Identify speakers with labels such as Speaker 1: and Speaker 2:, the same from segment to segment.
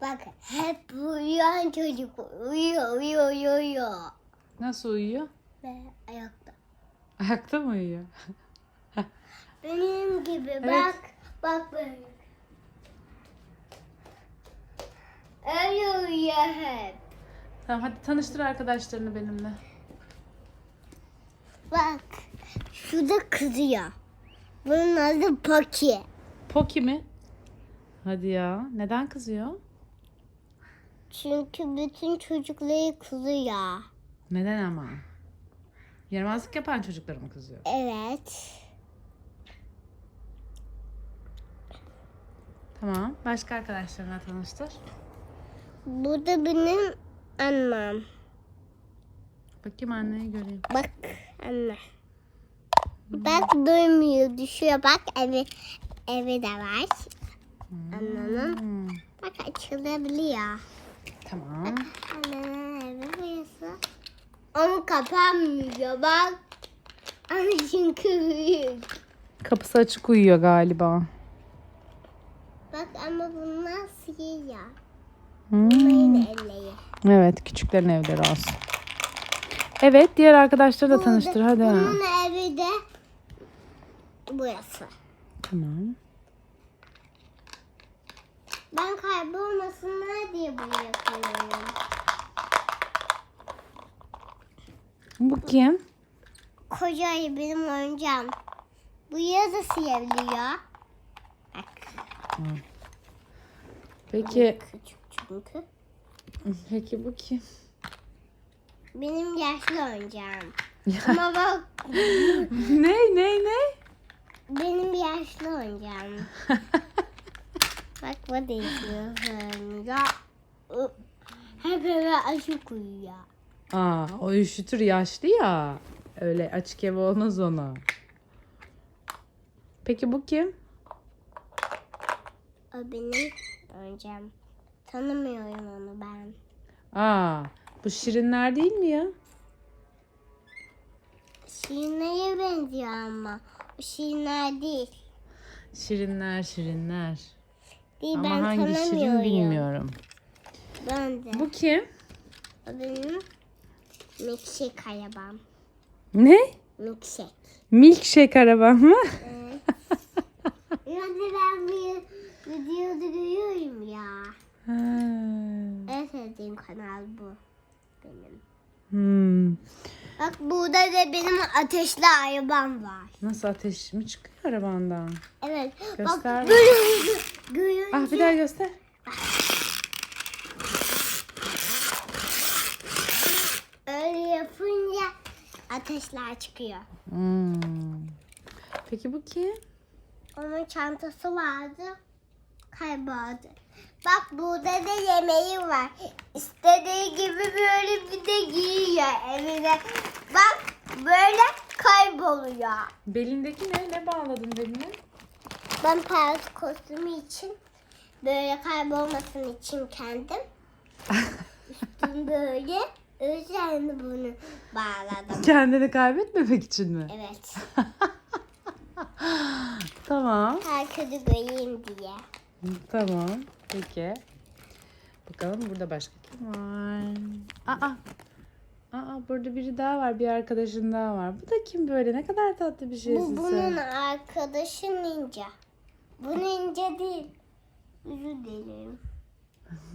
Speaker 1: Bak hep uyuyan çocuk uyuyor uyuyor uyuyor uyuyor.
Speaker 2: Nasıl uyuyor?
Speaker 1: Ve ayakta.
Speaker 2: Ayakta mı uyuyor?
Speaker 1: Benim gibi
Speaker 2: Evet.
Speaker 1: bak bak böyle. Öyle uyuyor hep.
Speaker 2: Tamam hadi tanıştır arkadaşlarını benimle.
Speaker 1: Bak şurada kızıyor. Bunun adı Poki.
Speaker 2: Poki mi? Hadi ya. Neden kızıyor?
Speaker 1: Çünkü bütün çocukları kızıyor.
Speaker 2: Neden ama? Yaramazlık yapan çocuklara mı kızıyor?
Speaker 1: Evet.
Speaker 2: Tamam. Başka arkadaşlarına tanıştır.
Speaker 1: Bu da benim annem.
Speaker 2: Bakayım anneyi göreyim.
Speaker 1: Bak anne. Bak duymuyor düşüyor bak evi evi de var. Annenin.
Speaker 2: Hmm,
Speaker 1: Bak açılabiliyor.
Speaker 2: Tamam.
Speaker 1: Annenin evi burası. Ama kapanmıyor bak. Ama çünkü büyük.
Speaker 2: Kapısı açık uyuyor galiba.
Speaker 1: Bak ama bunlar siyah.
Speaker 2: Hmm,
Speaker 1: elleri.
Speaker 2: Evet, küçüklerin evleri olsun. Evet, diğer arkadaşları da tanıştır hadi.
Speaker 1: Bunun evi de burası.
Speaker 2: Tamam.
Speaker 1: Ben kaybolmasınlar diye bunu yapıyorum.
Speaker 2: Bu kim?
Speaker 1: Koca ayı benim oyuncağım. Bu yazı siyavlıyor. Bak
Speaker 2: Peki,
Speaker 1: küçük çünkü.
Speaker 2: peki bu kim?
Speaker 1: Benim yaşlı oyuncağım. Ama bak
Speaker 2: ne, ne, ne?
Speaker 1: benim yaşlı oyuncağım. Bu değişiyor. Ya hep eve açık uyuyor.
Speaker 2: Aa, o üşütür yaşlı ya. Öyle açık ev olmaz ona. Peki bu kim?
Speaker 1: O benim oyuncağım. Tanımıyorum onu ben.
Speaker 2: Aa, bu şirinler değil mi ya?
Speaker 1: Şirinlere benziyor ama. O şirinler değil.
Speaker 2: Şirinler, şirinler.
Speaker 1: Değil
Speaker 2: Ama
Speaker 1: ben
Speaker 2: hangi şirin bilmiyorum.
Speaker 1: Ben de.
Speaker 2: Bu kim?
Speaker 1: O benim milkshake arabam.
Speaker 2: Ne?
Speaker 1: Milkshake.
Speaker 2: Milkshake araba mı?
Speaker 1: Evet. Yani ben bir videoda görüyorum ya.
Speaker 2: Ha.
Speaker 1: En sevdiğim kanal bu. Benim.
Speaker 2: Hmm.
Speaker 1: Bak burada da benim ateşli arabam var.
Speaker 2: Nasıl ateş mi çıkıyor arabandan?
Speaker 1: Evet.
Speaker 2: Göster.
Speaker 1: Bak böyle görünce
Speaker 2: Ah bir daha göster.
Speaker 1: öyle yapınca ateşler çıkıyor.
Speaker 2: Hmm. Peki bu kim?
Speaker 1: Onun çantası vardı. Kayboldu. Bak burada da yemeği var. İstediği gibi böyle bir de giyiyor evine. Bak böyle kayboluyor.
Speaker 2: Belindeki ne? Ne bağladın beline?
Speaker 1: Ben Paris kostümü için böyle kaybolmasın için kendim üstüm böyle üzerine bunu bağladım.
Speaker 2: Kendini kaybetmemek için mi?
Speaker 1: Evet.
Speaker 2: Tamam.
Speaker 1: Herkese göreyim diye.
Speaker 2: Tamam. Peki. Bakalım burada başka kim var? Aa. Aa burada biri daha var. Bir arkadaşın daha var. Bu da kim böyle? Ne kadar tatlı bir şeysin
Speaker 1: Bu bunun
Speaker 2: sen.
Speaker 1: arkadaşı ninja. Bu ninja değil. Özür dilerim.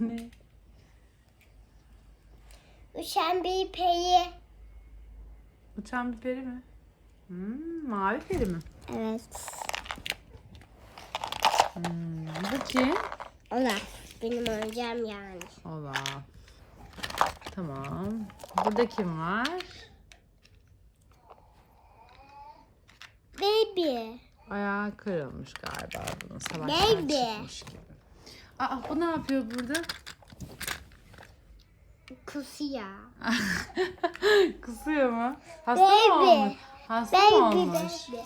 Speaker 2: ne?
Speaker 1: Uçan bir peri.
Speaker 2: Uçan bir peri mi? Hmm, mavi peri mi?
Speaker 1: Evet.
Speaker 2: Hmm, bu kim?
Speaker 1: Olaf. Benim oyuncağım yani.
Speaker 2: Olaf. Tamam. Burada kim var?
Speaker 1: Baby.
Speaker 2: Ayağı kırılmış galiba bunun. Savaştan
Speaker 1: Baby.
Speaker 2: çıkmış gibi. Aa bu ne yapıyor burada?
Speaker 1: Kusuya.
Speaker 2: Kusuyor mu? Hasta mı
Speaker 1: Baby.
Speaker 2: olmuş? Hasta mı
Speaker 1: Baby
Speaker 2: olmuş?
Speaker 1: baby.